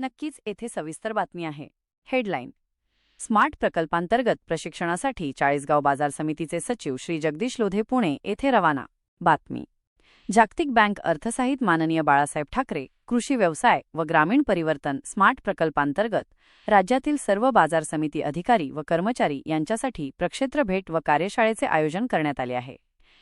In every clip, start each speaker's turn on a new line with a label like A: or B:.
A: नक्कीच येथे सविस्तर बातमी आहे. हेडलाईन. स्मार्ट प्रकल्पांतर्गत प्रशिक्षणासाठी चाळीसगाव बाजार समितीचे सचिव श्री जगदीश लोधे पुणे येथे रवाना. बातमी. जागतिक बँक अर्थसाहित माननीय बाळासाहेब ठाकरे कृषी व्यवसाय व ग्रामीण परिवर्तन स्मार्ट प्रकल्पांतर्गत राज्यातील सर्व बाजार समिती अधिकारी व कर्मचारी यांच्यासाठी प्रक्षेत्र भेट व कार्यशाळेचे आयोजन करण्यात आले आहे.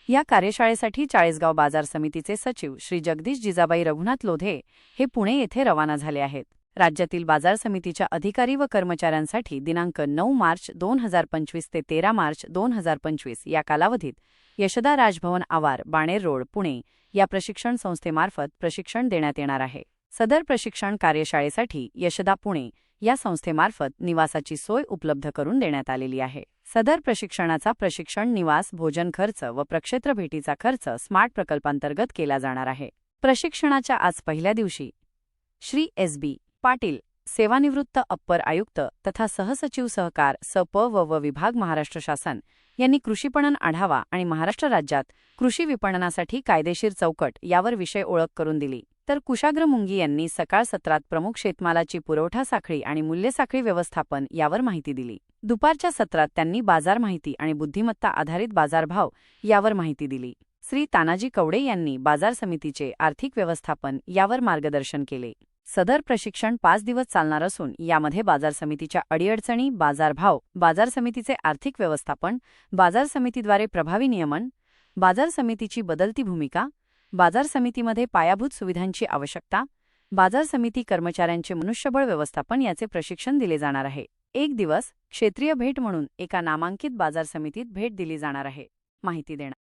A: या कार्यशाळेसाठी चाळीसगाव बाजार समितीचे सचिव श्री जगदीश जिजाबाई रघुनाथ लोधे हे पुणे येथे रवाना झाले आहेत. राज्यातील बाजार समितीच्या अधिकारी व कर्मचाऱ्यांसाठी दिनांक नऊ मार्च दोन हजार पंचवीस ते तेरा मार्च दोन हजार पंचवीस या कालावधीत यशदा राजभवन आवार बाणेर रोड पुणे या प्रशिक्षण संस्थेमार्फत प्रशिक्षण देण्यात येणार आहे. सदर प्रशिक्षण कार्यशाळेसाठी यशदा पुणे या संस्थेमार्फत निवासाची सोय उपलब्ध करून देण्यात आलेली आहे. सदर प्रशिक्षणाचा प्रशिक्षण निवास भोजन खर्च व प्रक्षेत्र भेटीचा खर्च स्मार्ट प्रकल्पांतर्गत केला जाणार आहे. प्रशिक्षणाच्या आज पहिल्या दिवशी श्री एस बी पाटील सेवानिवृत्त अप्पर आयुक्त तथा सहसचिव सहकार सप व व विभाग महाराष्ट्र शासन यांनी कृषीपणन आढावा आणि महाराष्ट्र राज्यात कृषी विपणनासाठी कायदेशीर चौकट यावर विषय ओळख करून दिली. तर कुशाग्र मुंगी यांनी सकाळ सत्रात प्रमुख शेतमालाची पुरवठा साखळी आणि मूल्यसाखळी व्यवस्थापन यावर माहिती दिली. दुपारच्या सत्रात त्यांनी बाजार माहिती आणि बुद्धिमत्ता आधारित बाजारभाव यावर माहिती दिली. श्री तानाजी कवडे यांनी बाजार समितीचे आर्थिक व्यवस्थापन यावर मार्गदर्शन केले. सदर प्रशिक्षण पाच दिवस चालणार असून यामध्ये बाजार समितीच्या अडीअडचणी बाजारभाव बाजार समितीचे आर्थिक व्यवस्थापन बाजार समितीद्वारे प्रभावी नियमन बाजार समितीची बदलती भूमिका बाजार समितीमध्ये पायाभूत सुविधांची आवश्यकता बाजार समिती कर्मचाऱ्यांचे मनुष्यबळ व्यवस्थापन याचे प्रशिक्षण दिले जाणार आहे. एक दिवस क्षेत्रीय भेट म्हणून एका नामांकित बाजार समितीत भेट दिली जाणार आहे. माहिती देणार